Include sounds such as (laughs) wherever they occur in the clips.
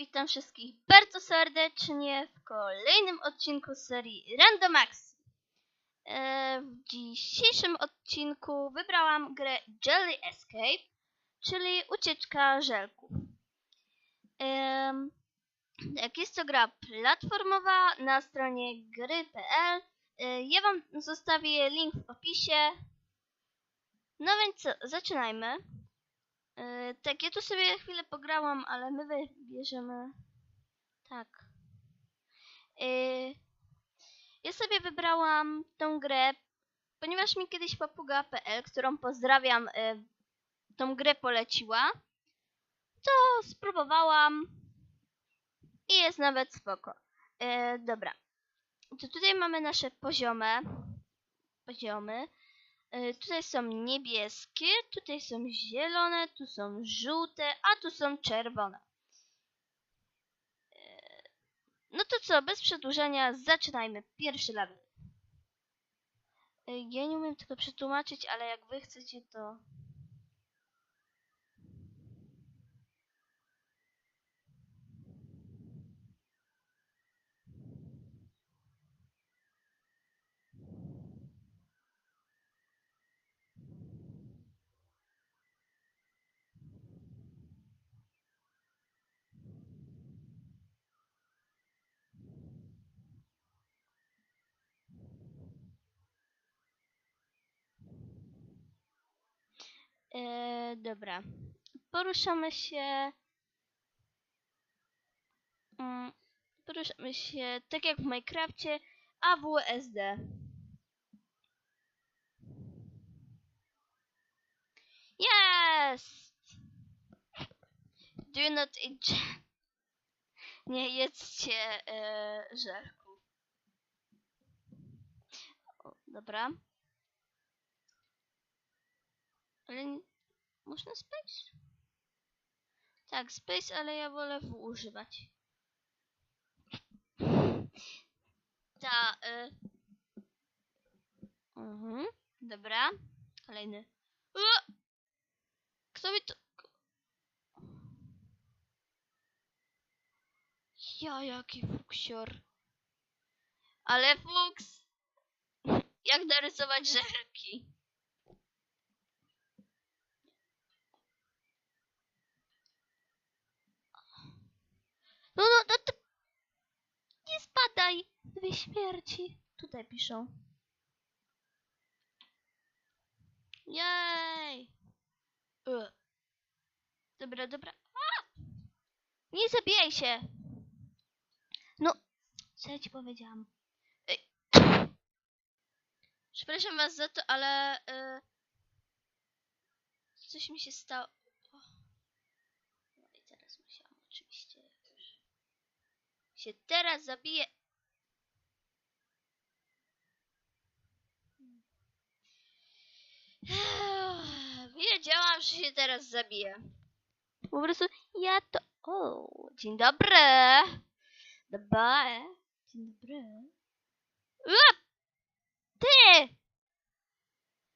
witam wszystkich bardzo serdecznie w kolejnym odcinku serii Randomax. E, w dzisiejszym odcinku wybrałam grę Jelly Escape, czyli ucieczka żelków. Tak, jest to gra platformowa na stronie gry.pl. E, Ja wam zostawię link w opisie. No więc co, zaczynajmy. E, tak, ja tu sobie chwilę pograłam, ale my wybierzemy. Tak. E, ja sobie wybrałam tą grę, ponieważ mi kiedyś papuga.pl, którą pozdrawiam, e, tą grę poleciła. To spróbowałam i jest nawet spoko. E, dobra. To tutaj mamy nasze poziomy. Poziomy. Y, Tutaj są niebieskie, tutaj są zielone, tu są żółte, a tu są czerwone. Y, No to co, bez przedłużenia zaczynajmy pierwszy level. Ja nie umiem tego przetłumaczyć, ale jak wy chcecie to... E, dobra. Poruszamy się. Mm, poruszamy się tak jak w Minecrafcie AWSD. Yes! Do not eat. (laughs) Nie jedzcie e, żelków. O, dobra. Ale można space? Tak, space, ale ja wolę W używać. Ta, y... Mhm, dobra. Kolejny. U! Kto mi to... Ja, jaki fuksior. Ale fuks! Jak narysować żelki? No, no, no to... Nie śmierci. Tutaj piszą. Jej! Dobra, dobra. A! Nie zabijaj się! No, co ja ci powiedziałam? Przepraszam was za to, ale... y, Coś mi się stało. No i teraz musiałam oczywiście się teraz zabije. Się teraz zabije. Po prostu ja to... O, dzień dobry. Dobry. Dzień dobry. Uap! Ty!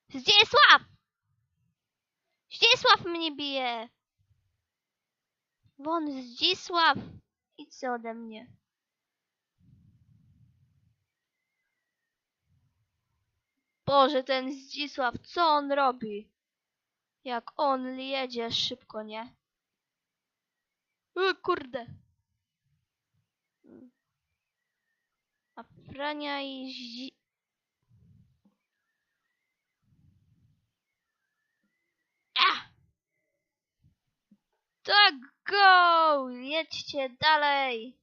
Zdziesław! Zdzisław mnie bije. Won, Zdzisław. Idź se ode mnie. Boże, ten Zdzisław, co on robi? Jak on jedzie szybko, nie? O kurde. A Frania i! Tak, go! Jedźcie dalej!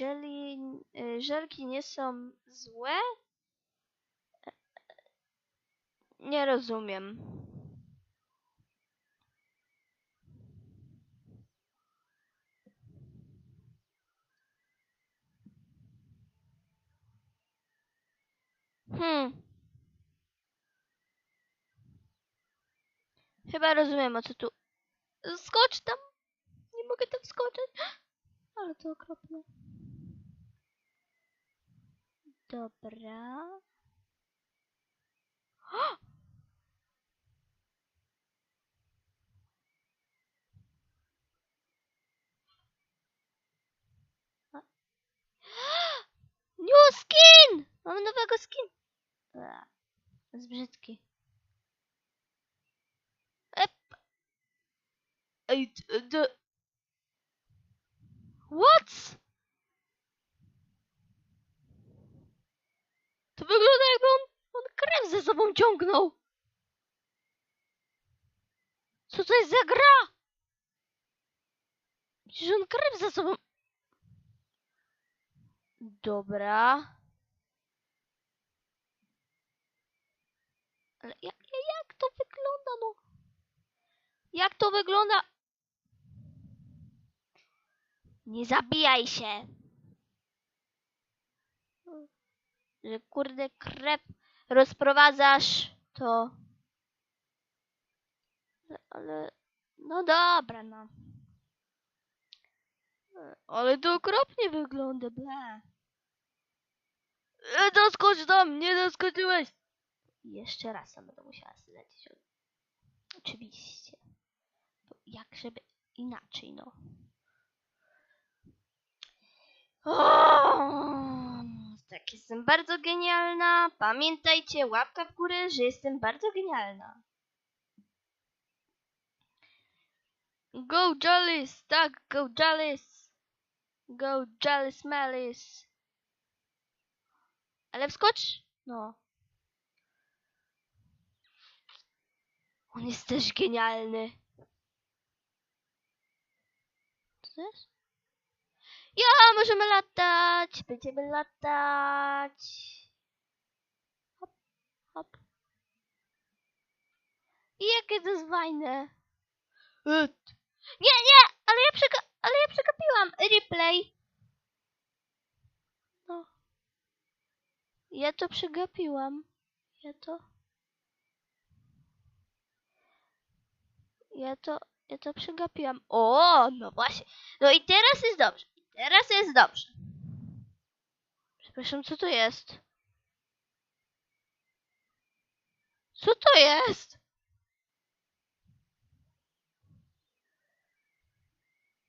Jelly, y, żelki nie są złe? E, Nie rozumiem. Hmm. Chyba rozumiem o co tu. Skocz tam! Nie mogę tam skoczyć. (gasps) Ale to okropne. Dobra. (gasps) (gasps) nowego skin. A, jest brzydki. Ep. Ej, d- What? To wygląda jakby on, on krew ze sobą ciągnął. Co to jest za gra? Przecież on krew ze sobą... Dobra. Ale jak, jak to wygląda, no? Jak to wygląda? Nie zabijaj się! Że kurde krew rozprowadzasz, to... Ale-. No dobra, no. Ale to okropnie wygląda, ble. E, doskocz tam, nie doskoczyłeś! Jeszcze raz sam będę musiała zlecieć. Oczywiście. Bo jak żeby inaczej, no. O, tak, jestem bardzo genialna. Pamiętajcie, łapka w górę, że jestem bardzo genialna. Go Jollis, tak, go Jollis. Go Jollis Melis. Ale wskocz. No. On jest też genialny. Co to jest? Ja, możemy latać. Będziemy latać. Hop, hop. I jakie to jest fajne. Nie, nie, ale ja, przega ale ja przegapiłam. Replay. Ja to przegapiłam. Ja to... Ja to... Ja to przegapiłam. O, no właśnie. No i teraz jest dobrze. Teraz jest dobrze. Przepraszam, co to jest? Co to jest?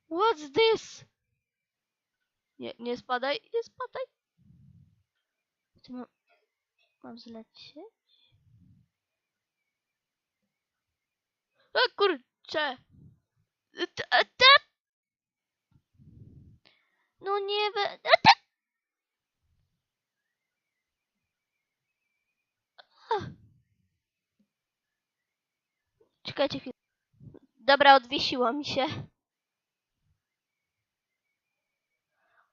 What's this? Nie, nie spadaj, nie spadaj. Ty mam, mam zlecieć? O kurczę. No nie we... Czekajcie chwilę. Dobra, odwiesiło mi się.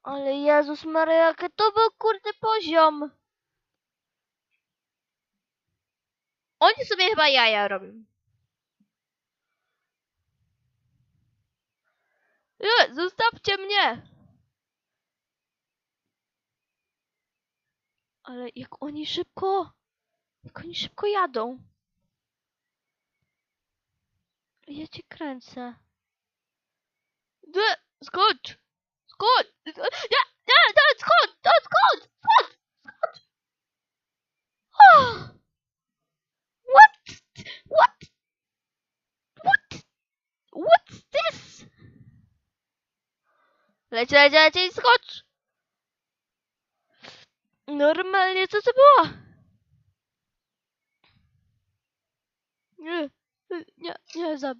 Ale Jezus Maria, jaki to był kurde poziom. Oni sobie chyba jaja robią. Nie, zostawcie mnie! Ale jak oni szybko... Jak oni szybko jadą. Ja cię kręcę. Nie, skocz! Skocz! Nie, nie, nie, skocz! No, skocz! Skocz! Skocz! Oh! What? What? What? What's this? Leć, leć, leć i skocz! Normalnie, co to było? Nie, nie, nie, za...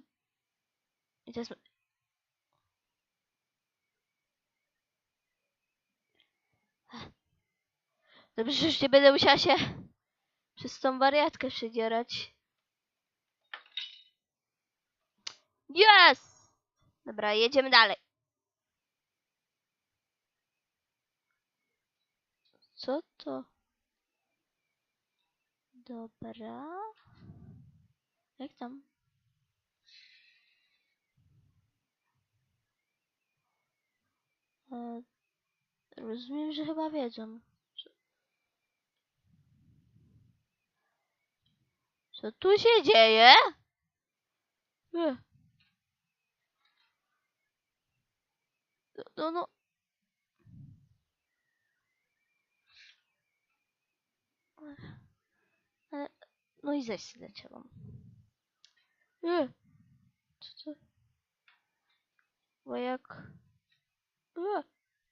I teraz... Dobrze, że już nie będę musiała się przez tą wariatkę przedzierać. Yes! Dobra, jedziemy dalej. Co to? Dobra. Jak tam? E, rozumiem, że chyba wiedzą. Co, tu się dzieje? E. No, no, no. E, No i zaś zleciałam. E. Co to? Bo jak... E.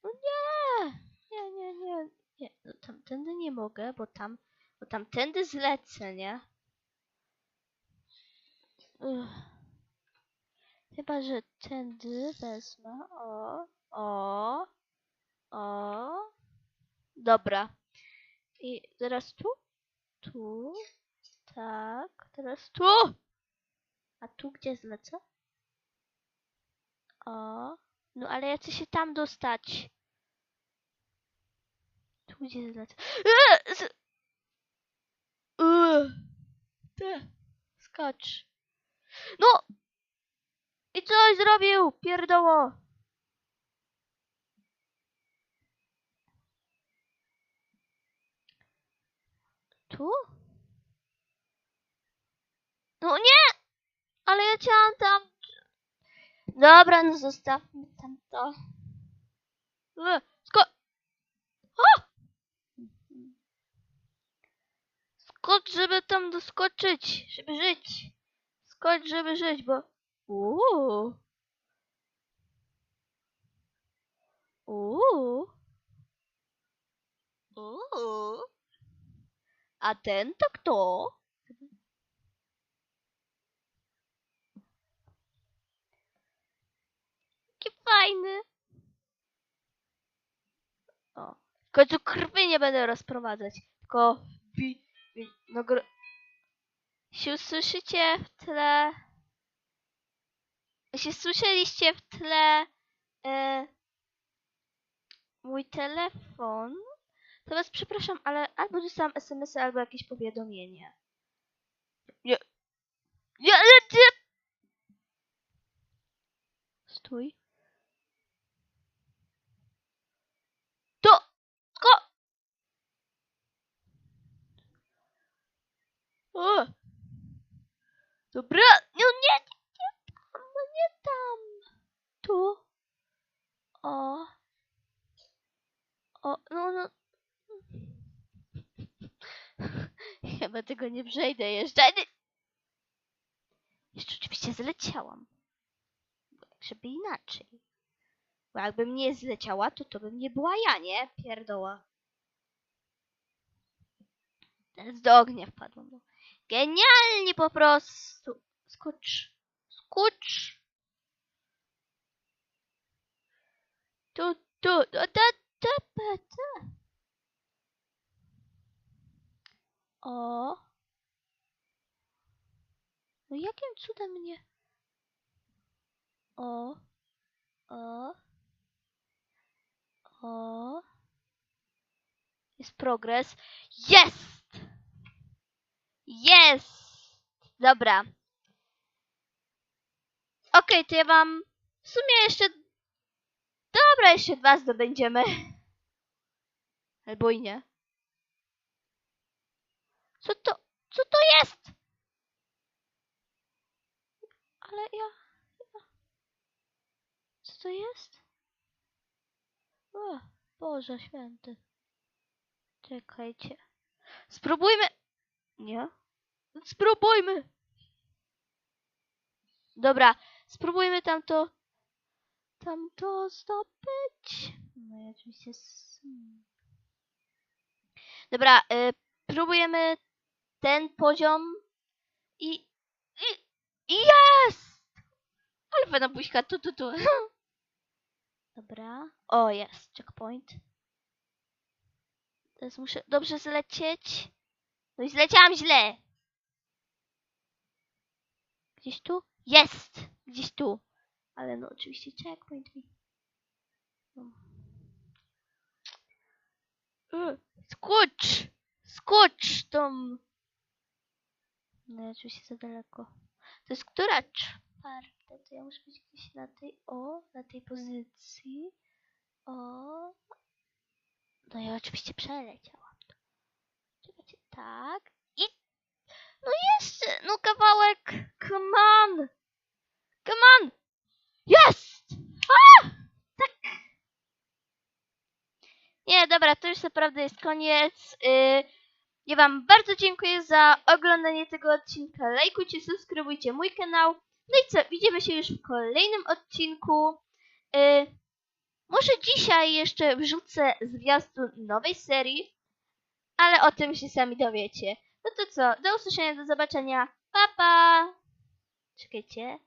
No nie! Nie, nie, nie. Nie, no tamtędy nie mogę, bo tam, bo tamtędy zlecę, nie? Uff. Chyba, że tędy wezmę. O, o, o. Dobra. I teraz tu, tu, tak, teraz tu. A tu gdzie zlecę? O, no ale ja chcę się tam dostać. Tu gdzie zlecę? Eee, Ty, skacz. No! I coś zrobił, pierdoło! Tu? No nie! Ale ja chciałam tam... Dobra, no zostawmy tam to. Sko... O! Skocz, żeby tam doskoczyć, żeby żyć. Skocz, żeby żyć, bo... Uuu. Uuu. Uuu. A ten to kto? Jaki fajny. O. W końcu krwi nie będę rozprowadzać. Tylko bi, bi, no gr... Jeśli usłyszycie w tle... Jeśli słyszeliście w tle e, mój telefon, to was przepraszam, ale albo dostałam SMS, albo jakieś powiadomienie. Nie. Nie, nie, nie. Stój. To! Ko! O! Dobra, no nie, nie, nie tam, no nie tam. Tu. O. O, no, no. (laughs) Chyba tego nie przejdę jeszcze. Jeszcze oczywiście zleciałam. Bo jak żeby inaczej. Bo jakbym nie zleciała, to to bym nie była ja, nie? Pierdoła. Teraz do ognia wpadłam. Genialnie po prostu. Skocz. Skocz. Tu, tu, tu, tu, tu. O. No jakim cudem mnie... O. O. O. Jest progres. Jest! Jest! Dobra. Okej, to ja wam w sumie jeszcze... Dobra, jeszcze dwa zdobędziemy. (laughs) Albo i nie. Co to? Co to jest? Ale ja... Co to jest? O, Boże święty. Czekajcie. Spróbujmy... Nie? Spróbujmy! Dobra, spróbujmy tamto... Tamto zdobyć. No i oczywiście... Dobra, y, próbujemy ten poziom i i jest! Ale fajna buźka, tu, tu, tu. (laughs) Dobra. O, jest, checkpoint. Teraz muszę dobrze zlecieć. No i zleciałam źle. Gdzieś tu? Jest! Gdzieś tu. Ale no oczywiście checkpoint mi. No. Y, Skocz! Skocz tą... No oczywiście za daleko. To jest która czwarta? To ja muszę być gdzieś na tej... O, na tej pozycji. O. No ja oczywiście przeleciałam. Czekajcie, tak. No jeszcze! No kawałek! Come on! Come on! Jest! Tak! Nie, dobra, to już naprawdę jest koniec. Yy, ja wam bardzo dziękuję za oglądanie tego odcinka. Lajkujcie, subskrybujcie mój kanał. No i co, widzimy się już w kolejnym odcinku. Yy, Może dzisiaj jeszcze wrzucę zwiastun nowej serii, ale o tym się sami dowiecie. No to co, do usłyszenia, do zobaczenia. Pa, pa! Czekajcie.